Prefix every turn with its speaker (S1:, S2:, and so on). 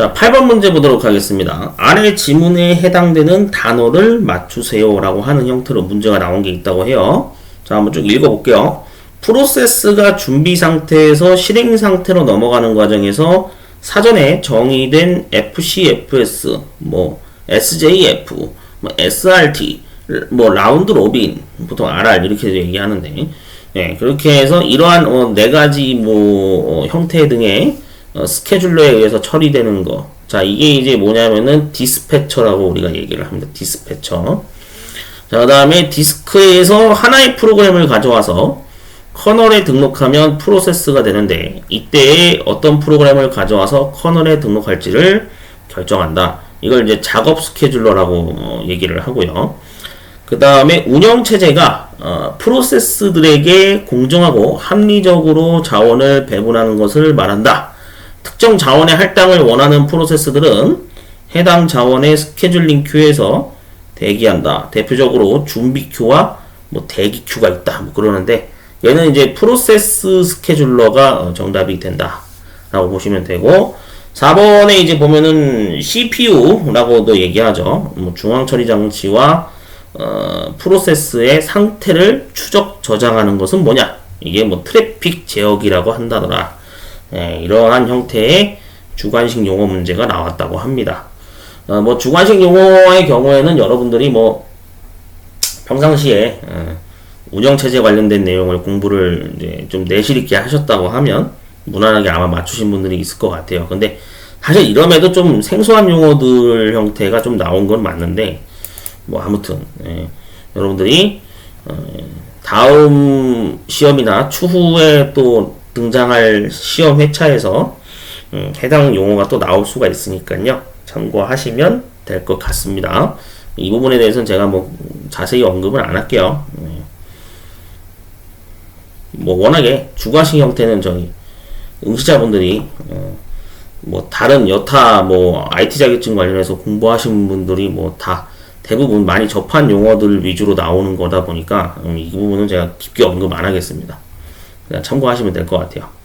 S1: 자, 8번 문제 보도록 하겠습니다. 아래 지문에 해당되는 단어를 맞추세요 라고 하는 형태로 문제가 나온 게 있다고 해요. 자, 한번 쭉 읽어볼게요. 프로세스가 준비 상태에서 실행 상태로 넘어가는 과정에서 사전에 정의된 FCFS, 뭐 SJF, 뭐 SRT, 뭐 라운드 로빈, 보통 RR 이렇게 얘기하는데, 예, 그렇게 해서 이러한 어, 네 가지 뭐 어, 형태 등의 어, 스케줄러에 의해서 처리되는 거. 자, 이게 이제 뭐냐면은 디스패처라고 우리가 얘기를 합니다. 디스패처. 자, 그 다음에 디스크에서 하나의 프로그램을 가져와서 커널에 등록하면 프로세스가 되는데 이때 어떤 프로그램을 가져와서 커널에 등록할지를 결정한다. 이걸 이제 작업 스케줄러라고 어, 얘기를 하고요. 그 다음에 운영 체제가 어, 프로세스들에게 공정하고 합리적으로 자원을 배분하는 것을 말한다. 특정 자원의 할당을 원하는 프로세스들은 해당 자원의 스케줄링 큐에서 대기한다. 대표적으로 준비 큐와 뭐 대기 큐가 있다. 뭐 그러는데 얘는 이제 프로세스 스케줄러가 어, 정답이 된다. 라고 보시면 되고 4번에 이제 보면은 CPU라고도 얘기하죠. 뭐 중앙 처리 장치와 어, 프로세스의 상태를 추적 저장하는 것은 뭐냐? 이게 뭐 트래픽 제어기라고 한다더라. 예, 이러한 형태의 주관식 용어 문제가 나왔다고 합니다. 어, 뭐 주관식 용어의 경우에는 여러분들이 뭐 평상시에 어, 운영체제 관련된 내용을 공부를 이제 좀 내실 있게 하셨다고 하면 무난하게 아마 맞추신 분들이 있을 것 같아요. 근데 사실 이럼에도 좀 생소한 용어들 형태가 좀 나온 건 맞는데 뭐 아무튼 예, 여러분들이 어, 다음 시험이나 추후에 또 등장할 시험 회차에서 음, 해당 용어가 또 나올 수가 있으니까요. 참고하시면 될 것 같습니다. 이 부분에 대해서는 제가 뭐 자세히 언급은 안 할게요. 예. 뭐 워낙에 주관식 형태는 저희 응시자분들이 어, 뭐 다른 여타 뭐 IT 자격증 관련해서 공부하신 분들이 뭐 다 대부분 많이 접한 용어들 위주로 나오는 거다 보니까 음, 이 부분은 제가 깊게 언급 안 하겠습니다. 참고하시면 될 것 같아요.